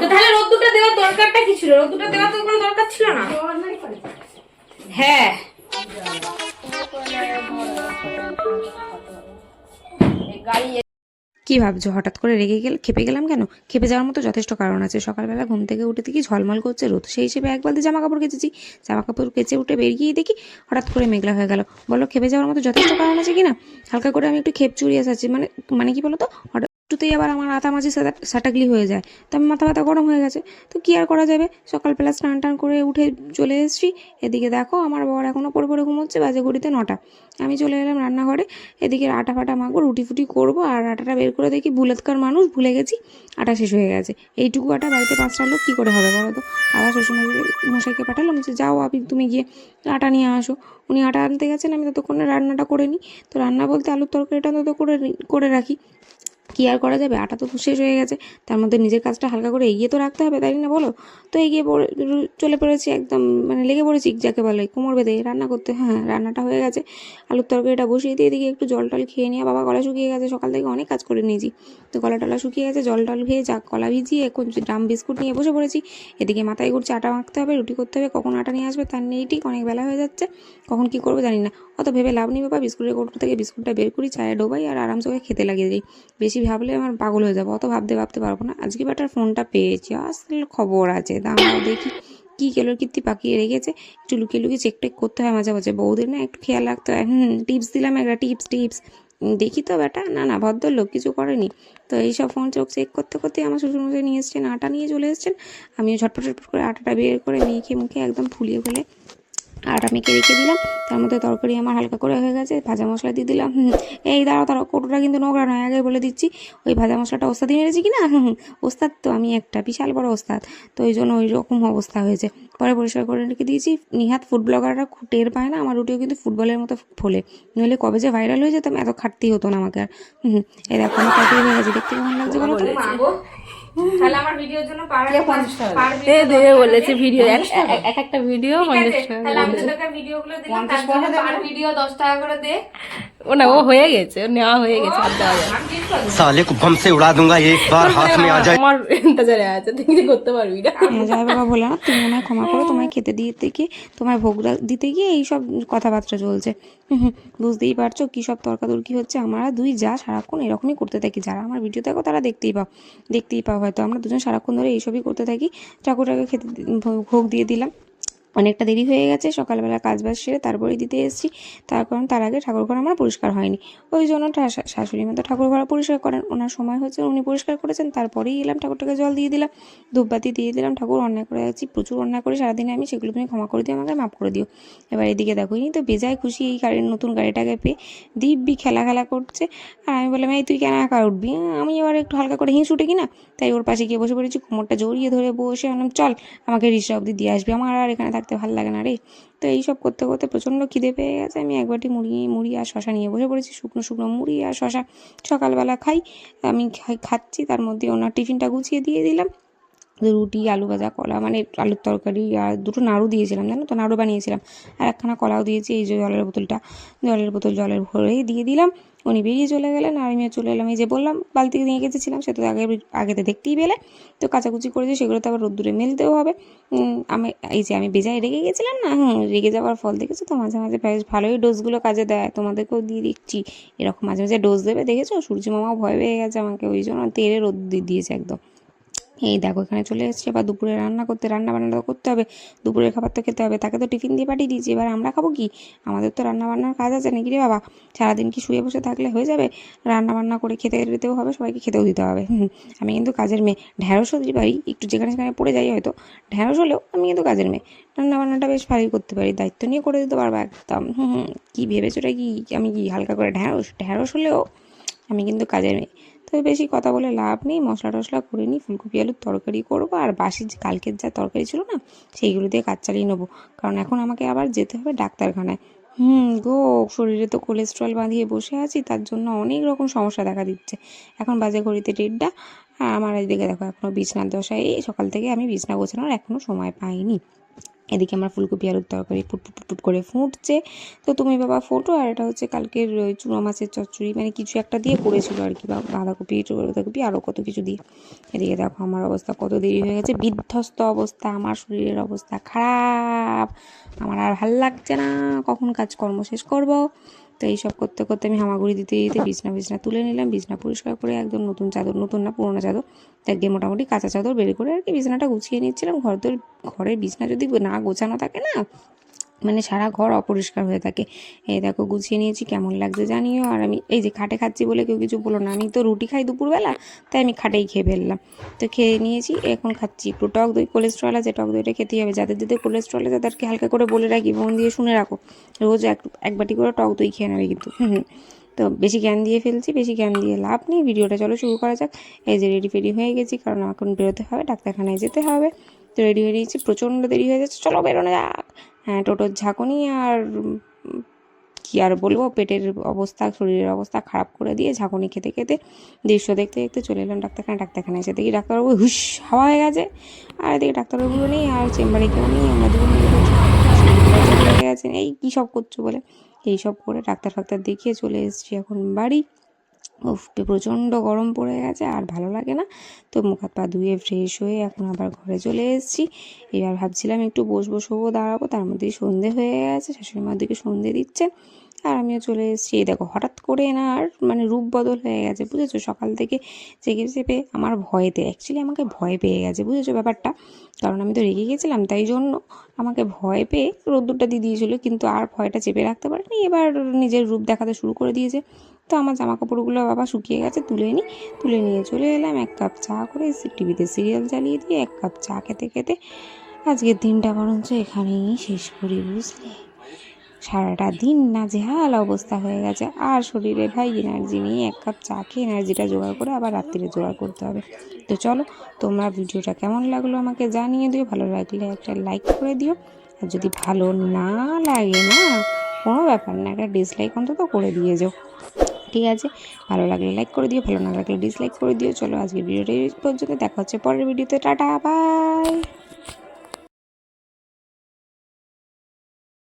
তো তাহলে রোদ্দুরটা দেওয়ার দরকারটা কি ছিল? রোদ্দুরটা দেওয়ার তো কোনো দরকার ছিল না? হ্যাঁ। কি ভাবছ? হঠাৎ করে রেগে গেল, খেপে গেলাম কেন? খেপে যাওয়ার মতো যথেষ্ট কারণ আছে। সকালবেলা ঘুম থেকে উঠে দেখি ঝলমল করছে রোদ। সেই হিসেবে এক বালতি জামা কাপড় কেচেছি। জামা কাপড় কেচে উঠে বেরিয়েই দেখি হঠাৎ করে মেঘলা হয়ে গেল। বলো, খেপে যাওয়ার মতো যথেষ্ট কারণ আছে কি না হালকা করে আমি একটু খেপ চুরিয়ে আসাচ্ছি। মানে মানে কি বলতো? হঠাৎ একটুতেই আবার আমার মাঝি সাটাগলি হয়ে যায়। তো আমি মাথা ব্যথা গরম হয়ে গেছে। তো কি আর করা যাবে? সকালবেলা স্নান টান করে উঠে চলে এসেছি। এদিকে দেখো, আমার বর এখনও পড়ে পড়ে ঘুমোচ্ছে বাজে ঘড়িতে নটা। আমি চলে এলাম রান্নাঘরে। এদিকে আটা ফাটা মাখবো রুটি ফুটি করব। আর আটাটা বের করে দেখি বুলেতকার মানুষ, ভুলে গেছি, আটা শেষ হয়ে গেছে। এইটুকু আটা বাড়িতে পাঁচটা লোক, কী করে হবে বলো তো? আবার শ্বশুরমশাই মশাইকে পাঠালাম যে, যাও আপনি তুমি গিয়ে আটা নিয়ে আসো। উনি আটা আনতে গেছেন, আমি ততক্ষণে রান্নাটা করে নিই। তো রান্না বলতে আলুর তরকারিটা তত করে করে রাখি। কি আর করা যাবে? আটা তো শেষ হয়ে গেছে। তার মধ্যে নিজের কাজটা হালকা করে এগিয়ে তো রাখতে হবে, তাই না বলো? তো এগিয়ে চলে পড়েছি একদম মানে লেগে পড়েছি যাকে বলে, কোমর বেঁধে রান্না করতে। হ্যাঁ রান্নাটা হয়ে গেছে। আলুর তরকারিটা বসিয়ে দিয়ে এদিকে একটু জল টল খেয়ে নিয়ে বাবা গলা শুকিয়ে গেছে, সকাল থেকে অনেক কাজ করে নিয়েছি। তো গলা টলা শুকিয়ে গেছে, জল টল খেয়ে যা কলা ভিজিয়ে এখন ড্রাম বিস্কুট নিয়ে বসে পড়েছি। এদিকে মাথায় ঘুরছে আটা মাখতে হবে, রুটি করতে হবে, কখন আটা নিয়ে আসবে তার নেই, ঠিক অনেক বেলা হয়ে যাচ্ছে। কখন কি করব জানি না। অত ভেবে লাভ নেই বাবা, বিস্কুটের কৌটো থেকে বিস্কুটটা বের করি, চায়ে ডোবাই আর আরামসে খেতে লাগিয়ে দিই। বেশি ভাবলে আমার পাগল হয়ে যাব। অত ভাবতে ভাবতে পারব না। আজকে বাটার ফোনটা পেয়েছি। আসলে খবর আছে। দাঁড়াও, দেখি কি কেলোর কীর্তি পাকিয়ে রেখেছে। একটু লুকিয়ে লুকিয়ে চেক টেক করতে হয় মাঝে মাঝে। বৌদের না একটু খেয়াল রাখতে হয়। হুম টিপস দিলাম একটা টিপস টিপস দেখি তো বেটা না না, ভদ্রলোক কিছু করেনি। তো এইসব ফোন চোখ চেক করতে করতে আমার শ্বশুরমশাই নিয়ে এসছেন, আটা নিয়ে চলে এসছেন। আমিও ঝটপট ঝটপট করে আটাটা বের করে মেখে মুখে একদম ফুলিয়ে ফুলে আটা মেখে রেখে দিলাম? তার মধ্যে তরকারি আমার হালকা করে হয়ে গেছে, ভাজা মশলা দিয়ে দিলাম। এই দাঁড়াও তারা কৌটোটা কিন্তু নোংরা নয়, আগে বলে দিচ্ছি। ওই ভাজা মশলাটা ওস্তাদি মেরেছি কি না? ওস্তাদ তো আমি একটা, বিশাল বড় ওস্তাদ। তো ওই জন্য ওই রকম অবস্থা হয়েছে। পরে পরিষ্কার করে রেখে দিয়েছি। নিহাত ফুড ব্লগাররা টের পায় না, আমার রুটিও কিন্তু ফুটবলের মতো ফোলে। নইলে কবে যে ভাইরাল হয়ে যেতাম, এত খাটতেই হতো না আমাকে আর। তরকারি হয়ে গেছে দেখতে কেমন লাগছে বলো তাহলে আমার ভিডিওর জন্য পার পার বলেছে ভিডিও এক এক- এক একটা ভিডিও ঠিক আছে পঞ্চাশ টাকা তাহলে আমি ভিডিওগুলো দিলাম তার জন্য পার ভিডিও দশ টাকা করে দে। না ও হয়ে গেছে নেওয়া হয়ে গেছে সালে উড়া দুঙ্গা হাত মে আ যায় আমার ইন্তজারে আছে তুমি করতে পারবি না? বাবা বলে না তুমি না ক্ষমা করো তোমায় খেতে দিতে কি তোমায় ভোগ দিতে গিয়ে এই সব কথাবার্তা চলছে। বুঝতেই পারছ কি সব তর্কাতর্কি হচ্ছে আমরা দুই যা সারাক্ষণ এরকমই করতে থাকি। যারা আমার ভিডিও দেখো তারা দেখতেই পাও দেখতেই পাও হয়তো। আমরা দুজন সারাক্ষণ ধরে এইসবই করতে থাকি। ঠাকুরটাকে খেতে ভোগ দিয়ে দিলাম। অনেকটা দেরি হয়ে গেছে, সকালবেলা কাজ বাজ সেরে তারপরেই দিতে এসেছি। তার কারণ তার আগে ঠাকুর ঘর আমার পরিষ্কার হয়নি। ওই জন্য শাশুড়ি মতো ঠাকুর ঘর পরিষ্কার করেন। ওনার সময় হচ্ছে উনি পরিষ্কার করেছেন। তারপরেই এলাম, ঠাকুরটাকে জল দিয়ে দিলাম। ধূপবাতি দিয়ে দিলাম, ঠাকুর অন্যায় করে যাচ্ছি প্রচুর অন্যায় করে সারাদিনে আমি সেগুলো তুমি ক্ষমা করে দিও, আমাকে মাফ করে দিও। এবার এদিকে দেখো, এই তো বেজায় খুশি এই গাড়ির, নতুন গাড়িটাকে পেয়ে দিব্যি খেলা খেলা করছে। আর আমি বললাম, এই তুই কেন একা উঠবি? আমি এবার একটু হালকা করে হিংস উঠে কিনা তাই ওর পাশে গিয়ে বসে পড়েছি, কোমরটা জড়িয়ে ধরে বসে। বললাম, চল, আমাকে রিক্সা অবধি দিয়ে আসবি। আমার আর এখানে থাকতে ভালো লাগে না রে। তো এইসব করতে করতে প্রচণ্ড খিদে পেয়ে গেছে। আমি একবারটি মুড়ি মুড়ি আর শশা নিয়ে বসে পড়েছি। শুকনো শুকনো মুড়ি আর শশা সকালবেলা খাই। আমি খাই- খাচ্ছি, তার মধ্যে ওনার টিফিনটা গুছিয়ে দিয়ে দিলাম। রুটি, আলু ভাজা, কলা মানে আলুর তরকারি আর দুটো নাড়ু দিয়েছিলাম, জানো তো? নাড়ু বানিয়েছিলাম। আর একখানা কলাও দিয়েছি, এই যে জলের বোতলটা। জলের বোতল জলের ভরেই দিয়ে দিলাম। উনি বেরিয়ে চলে গেলেন, আর আমিও চলে এলাম। এই যে বললাম, বালতি নিয়ে গেছিলাম, সে তো আগে আগেতে দেখতেই পেলে। তো কাচাকুচি করেছি সেগুলো তো আবার রোদ্দুরে মেলতেও হবে। আমি, এই যে আমি বেজায় রেগে গেছিলাম না, হুম, রেগে যাওয়ার ফল দেখেছ তো? মাঝে মাঝে বেশ ভালোই ডোজগুলো কাজে দেয়। তোমাদেরকেও দিয়ে দিচ্ছি। এরকম মাঝে মাঝে ডোজ দেবে, দেখেছ? সূর্য মামাও ভয় পেয়ে গেছে আমাকে, ওই জন্য তেলে রোদ দিয়ে দিয়েছে একদম। এই দেখো, এখানে চলে এসছে। এবার দুপুরে রান্না করতে, রান্না বান্না তো করতে হবে। দুপুরের খাবার তো খেতে হবে। তাকে তো টিফিন দিয়ে পাঠিয়ে দিয়েছি। এবার আমরা খাব কি? আমাদের তো রান্না বান্নার কাজ আছে নাকি রে বাবা? সারাদিন কি শুয়ে বসে থাকলে হয়ে যাবে? রান্না বান্না করে খেতে দিতেও হবে, সবাইকে খেতেও দিতে হবে। আমি কিন্তু কাজের মেয়ে। ঢ্যাঁড়স হতে পারি, একটু যেখানে সেখানে পড়ে যাই হয়তো। ঢ্যাঁড়স হলেও আমি কিন্তু কাজের মেয়ে। রান্না বান্নাটা বেশ ভালোই করতে পারি। দায়িত্ব নিয়ে করে দিতে পারব একদম। হুম হুম। কী ভেবেছো ওটা কি? আমি কি হালকা করে ঢ্যাঁড়স? ঢ্যাঁড়স হলেও আমি কিন্তু কাজের মেয়ে। তো বেশি কথা বলে লাভ নেই, মশলা টশলা করে নিই, ফুলকপি, আলুর তরকারি করব, আর বাসি কালকের যা তরকারি ছিল না, সেইগুলো দিয়ে কাজ চালিয়ে নেব। কারণ এখন আমাকে আবার যেতে হবে ডাক্তারখানায়। হুম গো, শরীরে তো কোলেস্ট্রল বাঁধিয়ে বসে আছি, তার জন্য অনেক রকম সমস্যা দেখা দিচ্ছে। এখন বাজে ঘড়িতে ডেটটা আর আমার এদিকে দেখো এখনও বিছনার দশায়, এই সকাল থেকে আমি বিছনা গোছানোর এখনও সময় পাইনি। এদিকে আমার ফুলকপি আলুর তরকারি ফুট ফুট ফুট ফুট করে ফুটছে। তো তুমি বাবা ফোটো, আর এটা হচ্ছে কালকের চুনো মাছের চচ্চড়ি। মানে কিছু একটা দিয়ে করেছিল আর কি বাঁধাকপি বাঁধাকপি আরও কত কিছু দিয়ে। এদিকে দেখো আমার অবস্থা কত দেরি হয়ে গেছে। বিধ্বস্ত অবস্থা, আমার শরীরের অবস্থা খারাপ। আমার আর ভালো লাগছে না। কখন কাজকর্ম শেষ করব? তো এইসব করতে করতে আমি হামাগুড়ি দিতে দিতে বিছনা বিছনা তুলে নিলাম, বিছনা পরিষ্কার করে একদম নতুন চাদর, নতুন না, পুরোনো চাদর। তো একদিন মোটামুটি কাঁচা চাদর বের করে আর কি বিছানাটা গুছিয়ে নিচ্ছিলাম। ঘর তো ঘরের বিছনা যদি না গোছানো থাকে না মানে সারা ঘর অপরিষ্কার হয়ে থাকে। এই দেখো গুছিয়ে নিয়েছি, কেমন লাগছে জানিও? আর আমি এই যে খাটে খাচ্ছি বলে কেউ কিছু বলো না। আমি তো রুটি খাই দুপুরবেলা, তাই আমি খাটেই খেয়ে ফেললাম। তো খেয়ে নিয়েছি, এখন খাচ্ছি একটু টক দই কোলেস্ট্রল আছে, টক দইটা খেতেই হবে। যাদের যাদের কোলেস্ট্রল আছে, তাদেরকে হালকা করে বলে রাখি মন দিয়ে শুনে রাখো। রোজ এক এক বাটি করে টক দই খেয়ে নেবে কিন্তু। তো বেশি জ্ঞান দিয়ে ফেলছি, বেশি জ্ঞান দিয়ে লাভ নেই। ভিডিওটা চলো শুরু করা যাক। এই যে রেডি ফেডি হয়ে গেছি, কারণ এখন বেরোতে হবে, ডাক্তারখানায় যেতে হবে। তো রেডি হয়ে নিয়েছি প্রচণ্ড দেরি হয়ে যাচ্ছে। চলো বেরোনো যাক। হ্যাঁ টোটোর ঝাঁকুনি আর কি আর বলব? পেটের অবস্থা, শরীরের অবস্থা খারাপ করে দিয়ে ঝাঁকুনি খেতে খেতে দৃশ্য দেখতে দেখতে চলে এলাম ডাক্তারখানা। ডাক্তারখানায় এসে দেখি ডাক্তারবাবু, হুশ, হাওয়া হয়ে গেছে। আর এদিকে ডাক্তারবাবুও নেই, আর চেম্বারে কেউ নেই, আমরা দুজন এই কী সব করছ বলে? এইসব করে ডাক্তার ফাক্তার দেখিয়ে চলে এসেছি এখন বাড়ি। উফ প্রচণ্ড গরম পড়ে গেছে, আর ভালো লাগে না। তো মুখ হাত পা ধুয়ে ফ্রেশ হয়ে এখন আবার ঘরে চলে এসেছি। এবার ভাবছিলাম একটু বসবো, শোবো, দাঁড়াবো, তার মধ্যেই সন্ধে হয়ে গেছে, শাশুড়ি মার দিকে সন্ধে দিচ্ছে আর আমিও চলে এসেছি। দেখো, হঠাৎ করে আর মানে রূপ বদল হয়ে গেছে, বুঝেছ? সকাল থেকে চেপে চেপে আমার ভয়েতে অ্যাকচুয়ালি আমাকে ভয় পেয়ে গেছে, বুঝেছ ব্যাপারটা? কারণ আমি তো রেগে গেছিলাম, তাই জন্য আমাকে ভয় পেয়ে রোদ্দুরটা দিয়ে দিয়েছিলো, কিন্তু আর ভয়টা চেপে রাখতে পারেনি। এবার নিজের রূপ দেখাতে শুরু করে দিয়েছে। তো আমার জামা কাপড়গুলো বাবা শুকিয়ে গেছে, তুলে নিই তুলে নিয়ে চলে এলাম। এক কাপ চা করে টিভিতে সিরিয়াল চালিয়ে দিয়ে এক কাপ চা খেতে খেতে আজকের দিনটা বরঞ্চ এখানেই শেষ করি, বুঝলে? সারাটা দিন না জেহাল অবস্থা হয়ে গেছে। আর শরীরে ভাই এনার্জি নিয়ে এক কাপ চা খেয়ে এনার্জিটা জোগাড় করে আবার রাত্রিরে জোগাড় করতে হবে। তো চলো, তোমরা ভিডিওটা কেমন লাগল আমাকে জানিয়ে দিও। ভালো লাগলে একটা লাইক করে দিও। আর যদি ভালো না লাগে না, কোনো ব্যাপার না, একটা ডিসলাইক অন্তত করে দিয়ে যাও। ঠিক আছে? ভালো লাগলে লাইক করে দিও, ভালো না লাগলে ডিসলাইক করে দিও। চলো আজকে ভিডিওটা পর্যন্ত। দেখা হচ্ছে পরের ভিডিওতে। Tata bye